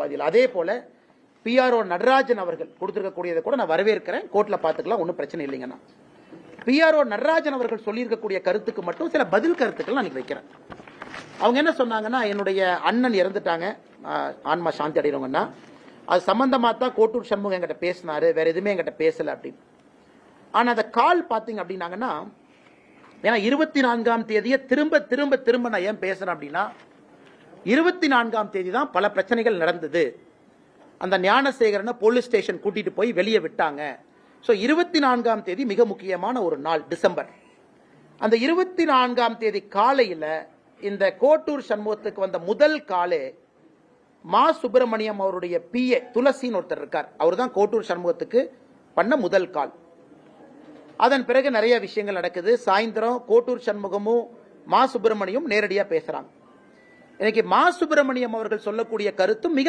வாதிகள். அதே போல பிஆர்ஓ நடராஜன் அவர்கள் கொடுத்திருக்கக்கூடியதை கூட நான் வரவேற்கிறேன். கோர்ட்ல பாத்துக்கலாம் ஒன்றும் பிரச்சனை இல்லைங்கண்ணா பிஆர்ஓ நடராஜன் அவர்கள் சொல்லியிருக்கக்கூடிய கருத்துக்கு மட்டும் சில பதில் கருத்துக்கள் நான் வைக்கிறேன். அவங்க என்ன சொன்னாங்கன்னா என்னுடைய அண்ணன் இறந்துட்டாங்க. ஆன்மா சாந்தி அடைகிறவங்கன்னா அது சம்பந்தமாக தான் கோட்டூர் சண்முகம் என்கிட்ட பேசினாரு. வேற எதுவுமே என்கிட்ட பேசல அப்படின்னு. ஆனால் அந்த கால் பார்த்தீங்க அப்படின்னாங்கன்னா ஏன்னா இருபத்தி நான்காம் தேதியை திரும்ப திரும்ப திரும்ப நான் ஏன் பேசுறேன் அப்படின்னா இருபத்தி நான்காம் தேதி தான் பல பிரச்சனைகள் நடந்தது. அந்த ஞானசேகரனை போலீஸ் ஸ்டேஷன் கூட்டிட்டு போய் வெளியே விட்டாங்க. ஸோ இருபத்தி நான்காம் தேதி மிக முக்கியமான ஒரு நாள் டிசம்பர். அந்த இருபத்தி நான்காம் தேதி காலையில் இந்த கோட்டூர் சண்முகத்துக்கு வந்த முதல் காலே மா சுப்பிரமணியம் அவருடைய பிஏ துளசின்னு ஒருத்தர் இருக்கார். அவர் தான் கோட்டூர் சண்முகத்துக்கு பண்ண முதல் கால். அதன் பிறகு நிறைய விஷயங்கள் நடக்குது. சாயந்தரம் கோட்டூர் சண்முகமும் மா சுப்பிரமணியம் நேரடியாக பேசுகிறாங்க இன்னைக்கு மா சுப்பிரமணியம் அவர்கள் சொல்லக்கூடிய கருத்து மிக